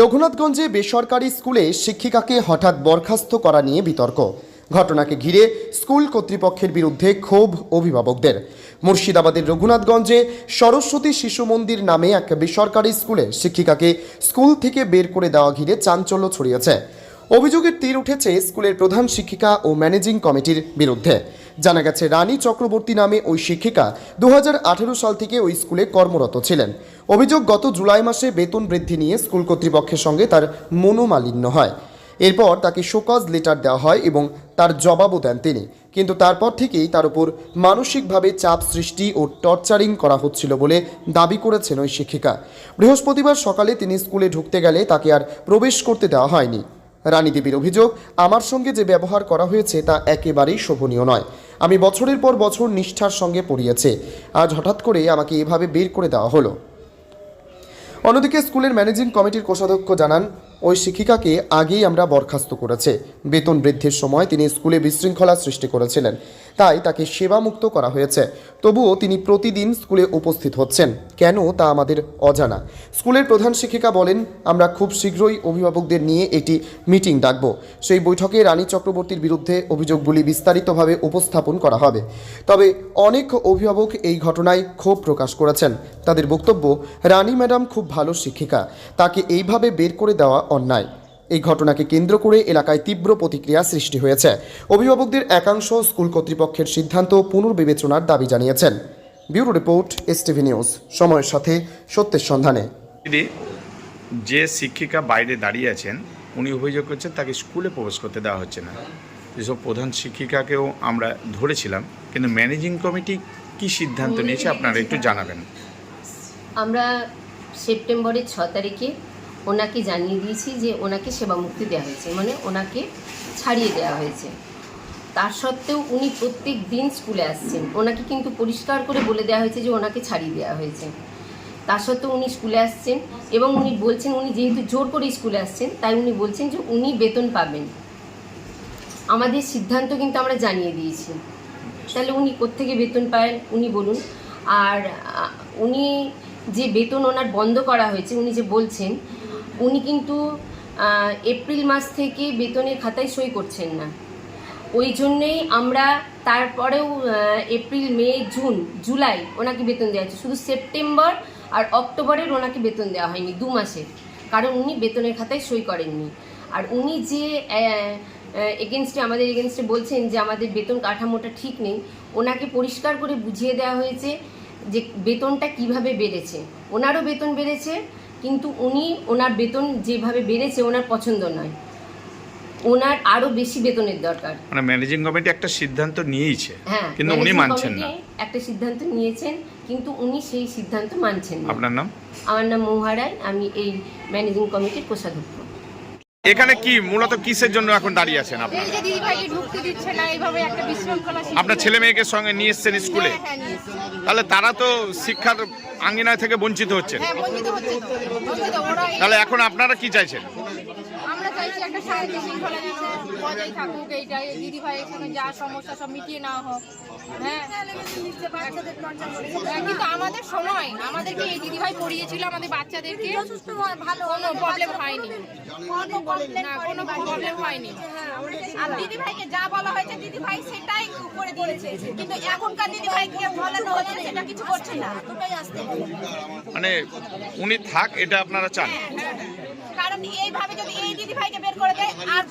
রঘুনাথগঞ্জে বেসরকারি স্কুলে শিক্ষিকাকে হঠাৎ বরখাস্ত করা নিয়ে বিতর্ক। ঘটনাকে ঘিরে স্কুল কর্তৃপক্ষের বিরুদ্ধে ক্ষোভ অভিভাবকদের। মুর্শিদাবাদের রঘুনাথগঞ্জে সরস্বতী শিশু মন্দির নামে এক বেসরকারি স্কুলে শিক্ষিকাকে স্কুল থেকে বের করে দেওয়া ঘিরে চাঞ্চল্য ছড়িয়েছে। অভিযোগের তীর উঠেছে স্কুলের প্রধান শিক্ষিকা ও ম্যানেজিং কমিটির বিরুদ্ধে। জানা গেছে, রানী চক্রবর্তী নামে ওই শিক্ষিকা দু হাজার আঠেরো সাল থেকে ওই স্কুলে কর্মরত ছিলেন। অভিযোগ, গত জুলাই মাসে বেতন বৃদ্ধি নিয়ে স্কুল কর্তৃপক্ষের সঙ্গে তার মনোমালিন্য হয়। এরপর তাকে শোকজ লেটার দেওয়া হয় এবং তার জবাবও দেন তিনি। কিন্তু তারপর থেকেই তার উপর মানসিকভাবে চাপ সৃষ্টি ও টর্চারিং করা হচ্ছিল বলে দাবি করেছেন ওই শিক্ষিকা। বৃহস্পতিবার সকালে তিনি স্কুলে ঢুকতে গেলে তাকে আর প্রবেশ করতে দেওয়া হয়নি। রানী দেবীর অভিযোগ, আমার সঙ্গে যে ব্যবহার করা হয়েছে তা একেবারেই শোভনীয় নয়। আমি বছরের পর বছর নিষ্ঠার সঙ্গে পড়িয়েছে। আজ হঠাৎ করে আমাকে এভাবে বের করে দেওয়া হলো। অন্যদিকে স্কুলের ম্যানেজিং কমিটির কোষাধ্যক্ষ জানান ওই শিক্ষিকাকে আগেই আমরা বরখাস্ত করেছে। বেতন বৃদ্ধির সময় তিনি স্কুলে বিশৃঙ্খলা সৃষ্টি করেছিলেন। তাই তাকে সেবামুক্ত করা হয়েছে। তবুও তিনি প্রতিদিন স্কুলে উপস্থিত হচ্ছেন। কেন তা আমাদের অজানা। স্কুলের প্রধান শিক্ষিকা বলেন, আমরা খুব শীঘ্রই অভিভাবকদের নিয়ে একটি মিটিং ডাকব। সেই বৈঠকে রানী চক্রবর্তীর বিরুদ্ধে অভিযোগগুলি বিস্তারিতভাবে উপস্থাপন করা হবে। তবে অনেক অভিভাবক এই ঘটনায় ক্ষোভ প্রকাশ করেছেন। তাদের বক্তব্য, রানী ম্যাডাম খুব ভালো শিক্ষিকা। তাকে এইভাবে বের করে দেওয়া অন্যায়। এই ঘটনাকে কেন্দ্র করে এলাকায় তীব্র প্রতিক্রিয়া সৃষ্টি হয়েছে। অভিভাবকদের একাংশ স্কুল কর্তৃপক্ষের সিদ্ধান্ত পুনর্বিবেচনার দাবি জানিয়েছেন। Bureau report S TV news. সময়ের সাথে সত্যের সন্ধানে। যে শিক্ষিকা বাইরে দাঁড়িয়ে আছেন উনি অভিযোগ করছেন তাকে স্কুলে প্রবেশ করতে দেওয়া হচ্ছে না। যেসব প্রধান শিক্ষিকাকেও আমরা ধরেছিলাম কিন্তু ম্যানেজিং কমিটি কি সিদ্ধান্ত নিয়েছে আপনারা একটু জানাবেন। আমরা সেপ্টেম্বরের ছ তারিখে ওনাকে জানিয়ে দিয়েছি যে ওনাকে সেবা মুক্তি দেওয়া হয়েছে মানে ওনাকে ছাড়িয়ে দেওয়া হয়েছে। তার সত্ত্বেও উনি প্রত্যেক দিন স্কুলে আসছেন। ওনাকে কিন্তু পরিষ্কার করে বলে দেওয়া হয়েছে যে ওনাকে ছাড়িয়ে দেওয়া হয়েছে। তার সত্ত্বেও উনি স্কুলে আসছেন এবং উনি বলছেন, উনি যেহেতু জোর করে স্কুলে আসছেন, তাই উনি বলছেন যে উনি বেতন পাবেন। আমাদের সিদ্ধান্ত কিন্তু আমরা জানিয়ে দিয়েছি। তাহলে উনি কোত্থেকে বেতন পায়, উনি বলুন। আর উনি যে বেতন ওনার বন্ধ করা হয়েছে, উনি যে বলছেন উনি কিন্তু এপ্রিল মাস থেকে বেতনের খাতায় সই করছেন না। ওই জন্যেই আমরা তারপরেও এপ্রিল, মে, জুন, জুলাই ওনাকে বেতন দেওয়া হচ্ছে। শুধু সেপ্টেম্বর আর অক্টোবরের ওনাকে বেতন দেওয়া হয়নি, দু মাসের। কারণ উনি বেতনের খাতায় সই করেননি। আর উনি যে এগেনস্টে আমাদের এগেনস্টে বলছেন যে আমাদের বেতন কাঠামোটা ঠিক নেই, ওনাকে পরিষ্কার করে বুঝিয়ে দেওয়া হয়েছে যে বেতনটা কীভাবে বেড়েছে। ওনারও বেতন বেড়েছে কিন্তু উনি ওনার বেতন যেভাবে বেড়েছে ওনার পছন্দ নয়। ওনার আরও বেশি বেতনের দরকার। মানে ম্যানেজিং কমিটি একটা সিদ্ধান্ত নিয়েইছে হ্যাঁ কিন্তু উনি মানছেন না। একটা সিদ্ধান্ত নিয়েছেন কিন্তু উনি সেই সিদ্ধান্ত মানছেন না। আপনার নাম? আমার নাম মোহারায় আমি এই ম্যানেজিং কমিটির কোষাধ্যক্ষ। এখানে কি মূলত কিসের জন্য এখন দাঁড়িয়ে আছেন আপনারা? আপনার ছেলে মেয়েকে সঙ্গে নিয়ে এসছেন স্কুলে? হ্যাঁ, হ্যাঁ। তাহলে তারা তো শিক্ষার আঙ্গিনা থেকে বঞ্চিত হচ্ছেন। হ্যাঁ তাহলে এখন আপনারা কি চাইছেন? আমরা চাইছি একটা বজায় থাকুক এইটা দিদি ভাইয়ের সঙ্গে যা সমস্যা সব মিটিয়ে নেওয়া হোক। হ্যাঁ? হ্যাঁ, কিন্তু আমাদের সময় আমাদেরকে এই দিদি ভাই পড়িয়েছিল আমাদের বাচ্চাদেরকে। ভালো কোনো প্রবলেম হয়নি। না কোনো প্রবলেম হয়নি। আর দিদি ভাইকে যা বলা হয়েছে দিদি ভাই সেটাই করে দিয়েছে। কিন্তু এখনকার দিদি ভাইকে বলানো হচ্ছে সেটা কিছু করছে না। দুটোই আসতে মানে উনি থাক এটা আপনারা চান। কারণ এইভাবে যদি এই দিদি ভাইকে বের করে দেয় আর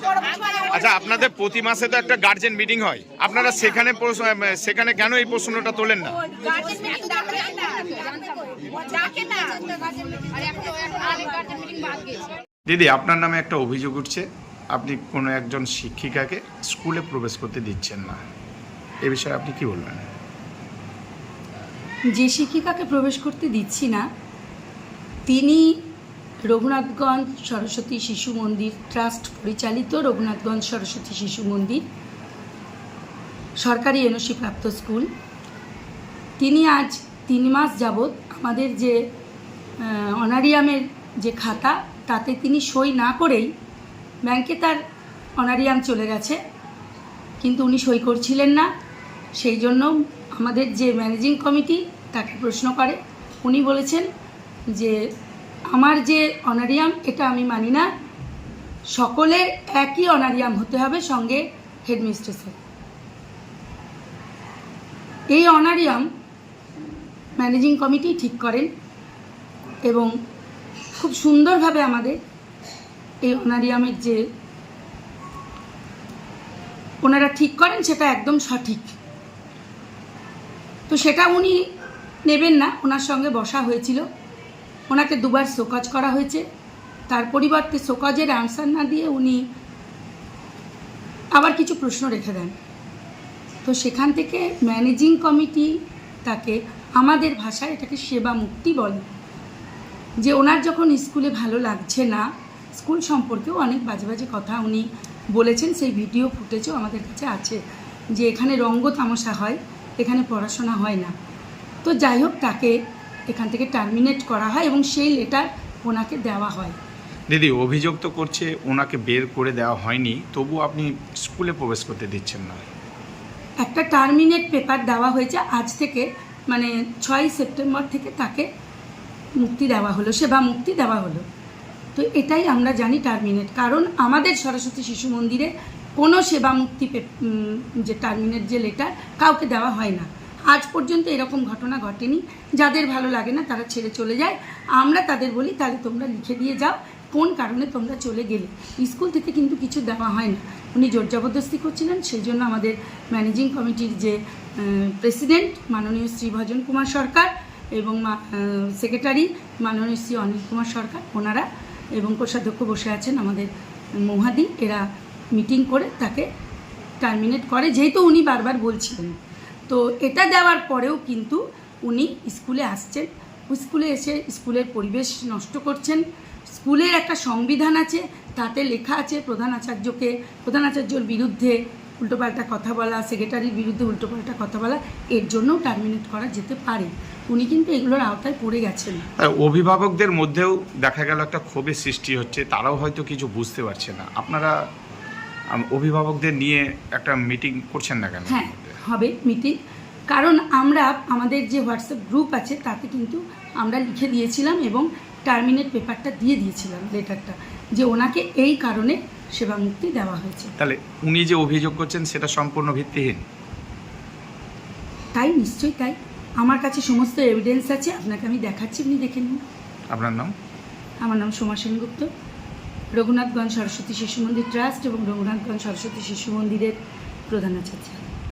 আচ্ছা আপনাদের প্রতি মাসে তো একটা গার্জেন মিটিং হয়। আপনারা সেখানে সেখানে কেন এই প্রশ্নটা তোলেন না? গার্জেন মিটিং না। আর এখন এখন গার্জেন মিটিং বাদ গেছে। দিদি আপনার নামে একটা অভিযোগ উঠছে। আপনি কোনো একজন শিক্ষিকাকে স্কুলে প্রবেশ করতে দিচ্ছেন না। এ বিষয়ে আপনি কি বলবেন? যে শিক্ষিকাকে প্রবেশ করতে দিচ্ছি না তিনি রঘুনাথগঞ্জ সরস্বতী শিশু মন্দির ট্রাস্ট পরিচালিত রঘুনাথগঞ্জ সরস্বতী শিশু মন্দির, সরকারি এনওসি প্রাপ্ত স্কুল। তিনি আজ তিন মাস যাবৎ আমাদের যে অনারিয়ামের যে খাতা, তাতে তিনি সই না করেই ব্যাংকে তার অনারিয়াম চলে গেছে। কিন্তু উনি সই করছিলেন না। সেই জন্য আমাদের যে ম্যানেজিং কমিটি তাকে প্রশ্ন করে। উনি বলেছেন যে আমার যে অনারিয়াম, এটা আমি মানি না। সকলের একই অনারিয়াম হতে হবে সঙ্গে হেডমিস্ট্রেসের। এই অনারিয়াম ম্যানেজিং কমিটি ঠিক করেন এবং খুব সুন্দরভাবে আমাদের এই অনারিয়ামের যে ওনারা ঠিক করেন, সেটা একদম সঠিক। তো সেটা উনি নেবেন না, ওনার সঙ্গে বসা হয়েছিল। ওনাকে দুবার শোকজ করা হয়েছে। তার পরিবর্তে শোকজের আনসার না দিয়ে উনি আবার কিছু প্রশ্ন রেখে দেন। তো সেখান থেকে ম্যানেজিং কমিটি তাকে আমাদের ভাষায় এটাকে সেবা মুক্তি বলে, যে ওনার যখন স্কুলে ভালো লাগছে না, স্কুল সম্পর্কেও অনেক বাজে বাজে কথা উনি বলেছেন, সেই ভিডিও ফুটেজও আমাদের কাছে আছে, যে এখানে রঙ্গ তামাশা হয়, এখানে পড়াশোনা হয় না। তো যাই হোক, তাকে এখান থেকে টার্মিনেট করা হয় এবং সেই লেটার ওনাকে দেওয়া হয়। দিদি অভিযোগ তো করছে ওনাকে বের করে দেওয়া হয়নি তবু আপনি স্কুলে প্রবেশ করতে দিচ্ছেন না। একটা টার্মিনেট পেপার দেওয়া হয়েছে আজ থেকে মানে ছয় সেপ্টেম্বর থেকে তাকে মুক্তি দেওয়া হলো সেবা মুক্তি দেওয়া হলো। তো এটাই আমরা জানি টার্মিনেট কারণ আমাদের সরস্বতী শিশু মন্দিরে কোনো সেবা মুক্তি পে- যে টার্মিনেট যে লেটার কাউকে দেওয়া হয় না। আজ পর্যন্ত এরকম ঘটনা ঘটেনি। যাদের ভালো লাগে না, তারা ছেড়ে চলে যায়। আমরা তাদের বলি, তাহলে তোমরা লিখে দিয়ে যাও, কোন কারণে তোমরা চলে গেলে? স্কুল থেকে কিন্তু কিছু দেওয়া হয় না। উনি জোর জবরদস্তি করছিলেন, সেই জন্য আমাদের ম্যানেজিং কমিটির যে প্রেসিডেন্ট মাননীয় শ্রী ভজন কুমার সরকার এবং সেক্রেটারি মাননীয় শ্রী অনিল কুমার সরকার, ওনারা এবং কোষাধ্যক্ষ বসে আছেন আমাদের মহাদি। এরা মিটিং করে তাকে টার্মিনেট করে। যেহেতু উনি বারবার বলছিলেন তো এটা দেওয়ার পরেও কিন্তু উনি স্কুলে আসছেন। স্কুলে এসে স্কুলের পরিবেশ নষ্ট করছেন। স্কুলের একটা সংবিধান আছে তাতে লেখা আছে প্রধান আচার্যকে প্রধান আচার্যর বিরুদ্ধে উল্টোপাল্টা কথা বলা সেক্রেটারির বিরুদ্ধে উল্টোপাল্টা কথা বলা এর জন্যও টার্মিনেট করা যেতে পারে। উনি কিন্তু এগুলোর আওতায় পড়ে গেছেন। অভিভাবকদের মধ্যেও দেখা গেল একটা ক্ষোভের সৃষ্টি হচ্ছে তারাও হয়তো কিছু বুঝতে পারছে না। আপনারা অভিভাবকদের নিয়ে একটা মিটিং করছেন না কেন? হ্যাঁ হবে মিটিং। কারণ আমরা আমাদের যে হোয়াটসঅ্যাপ গ্রুপ আছে তাতে কিন্তু আমরা লিখে দিয়েছিলাম এবং টার্মিনেট পেপারটা দিয়ে দিয়েছিলাম লেটারটা যে ওনাকে এই কারণে সেবা মুক্তি দেওয়া হয়েছে। তাহলে উনি যে অভিযোগ করছেন সেটা সম্পূর্ণ ভিত্তিহীন? তাই নিশ্চয়ই তাই। আমার কাছে সমস্ত এভিডেন্স আছে আপনাকে আমি দেখাচ্ছি আপনি দেখে নিন। আপনার নাম? আমার নাম সোমা সেনগুপ্ত। রঘুনাথগঞ্জ সরস্বতী শিশু মন্দির ট্রাস্ট এবং রঘুনাথগঞ্জ সরস্বতী শিশু মন্দিরের প্রধান আচার্য।